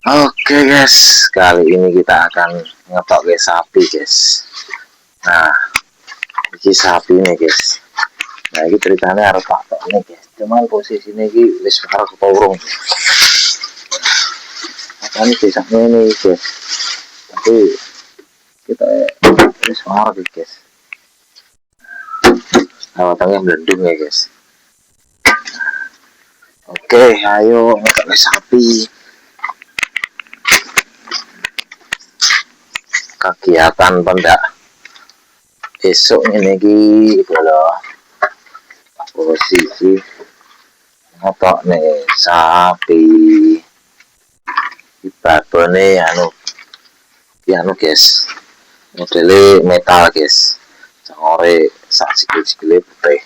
Oke guys, kali ini kita akan ngetok ke sapi guys. Nah, ini sapi nih guys. Nah, ini ceritanya harus patok nih guys. Cuman posisi ini wis harus keturung. Nah, ini bisa ini guys. Tapi kita wis harus guys. Nah, tengah melendung ya guys. Oke, ayo ngetok sapi. Kegiatan pendak. Besok ini ki kalau posisi ngotok nih sapi. Ibadone anu ya anu guys. Modelnya metal guys. Cengore sak sikil-sikile putih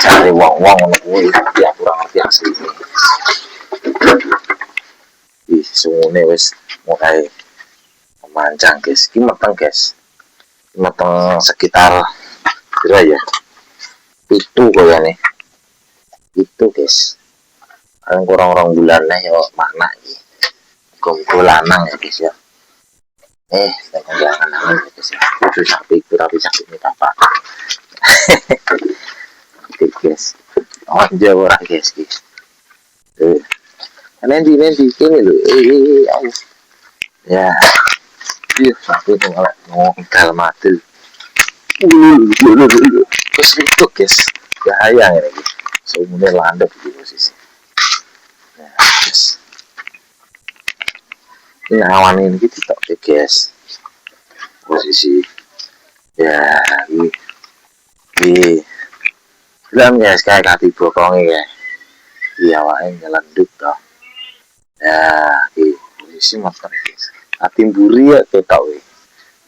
cari wong-wong ngono kuwi ya kurang ngerti asli di sungune wis mulai manjang guys. Ini matang guys. Ini matang sekitar kira ya? Itu ya nih. Itu guys. Kalian kurang orang bulannya ya makna ini. Kumpul lanang ya guys ya. Eh jangan jangan ya guys ya. Itu sapi itu tapi sapi ini apa oke guys. Oh jauh orang guys guys. Eh. Nanti nanti ini loh. Eh eh ya Iya, sampai itu malah ngongkal mati. Terus itu guys, bahaya ini guys. Semuanya landep di posisi. Nah, guys. Ini awan ini kita tak guys. Posisi. Ya, ini. Belum guys, kayak kaki bokongnya ya. Iya, awalnya ngelenduk toh. Ya, ini posisi motor guys atimburi ya ketok we.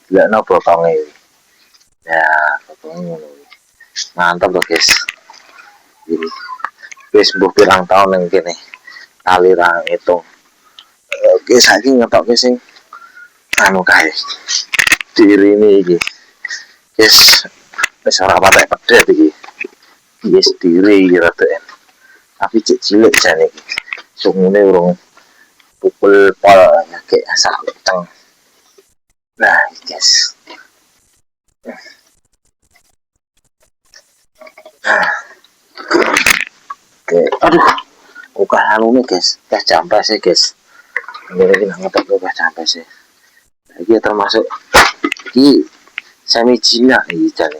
Dilakno botonge we. Ya, botonge ngono. Mantap loh guys. Ini. Wis mbuh pirang tahun ning kene. Aliran itu. Oke, saiki ngetokke sing anu kae. Dirine iki. Yes, wis ora patek pedet iki. Yes, diri iki rada Tapi cek cilik jane iki. Sungune urung pukul pol kayak asal guys oke aduh. Buka anu nih guys. Gas jampas sih guys. Ini lagi ngetok gas jampas sih. Ini termasuk ini semi Cina ini jadi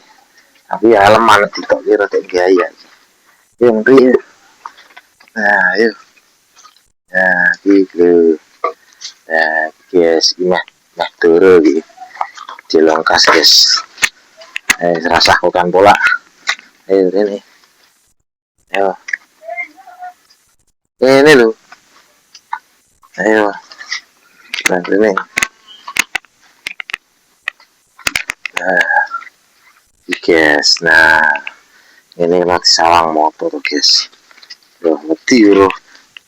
tapi ya lemah tidak kira tak gaya yang real nah yuk. Nah gitu. Nah guys ini nah turu gitu di longkas guys. Eh serasa bukan bola. Ayo ini ayo. Ini lu ayo. Nah ini nah guys. Nah ini mati salang motor guys. Loh mati loh.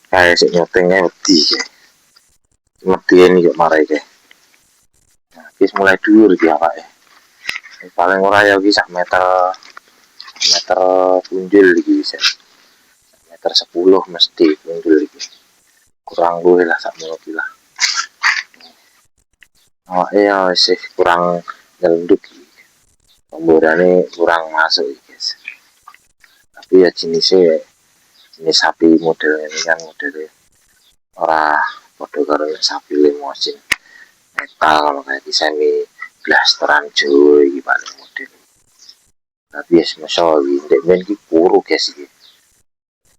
Kayak si nyotengnya kayak wedi ini yuk marah kayak guys mulai dulu dia pak ya paling murah ya bisa meter meter punjul lagi bisa meter sepuluh mesti punjul lagi kurang gue lah sak mobil lah. Oh iya sih kurang nyelunduk pemborannya kurang masuk guys. Tapi ya jenisnya ini sapi model ini kan model ora podo karo sapi limosin metal kalau kayak di semi blasteran iki paling model. Tapi ya semasa ndek men ki kuru guys iki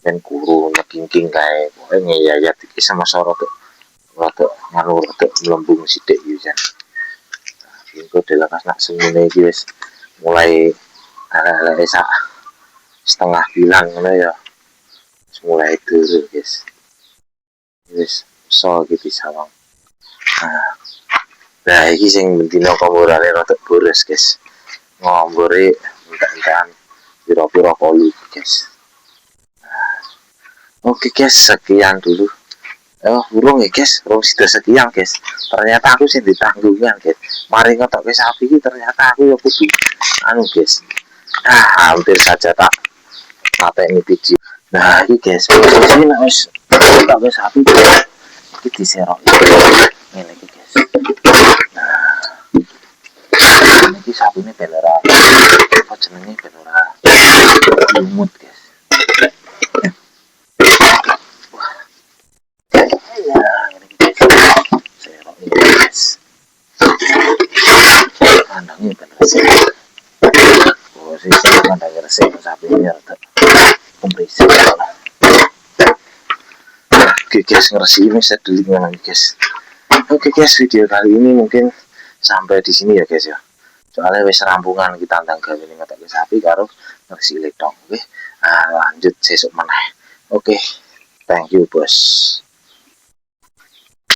men kuru nekingking kae pokoke ngeyayat iki sama sorot rada nganu rada melembung sithik iki jan. Ingko delakas nak semune iki wis mulai ala-ala setengah bilang ngono ya. Mulai turun guys. Guys so gitu sawang. Nah nah ini sing bentino komborane rada boros guys. Ngombore entek-entekan piro-piro kolu guys. Nah, oke guys sekian dulu. Oh, burung ya guys, burung sudah sekian guys. Ternyata aku sih ditanggungan guys. Mari ngotok ke sapi ternyata aku ya kudu anu guys. Ah, hampir saja tak mata ini biji. Nah ini guys. Posisi nak wis tak wis api iki diserok. Ngene iki guys. nah ini ora apa jenenge ben ora lumut guys ya Oke guys, ngeresi ini saya dulu guys. Oke guys, video kali ini mungkin sampai di sini ya guys ya. Soalnya wis rampungan kita tentang gawe ini ngetek sapi karo ngeresi letong. Oke, nah, lanjut sesuk meneh. Oke, thank you bos.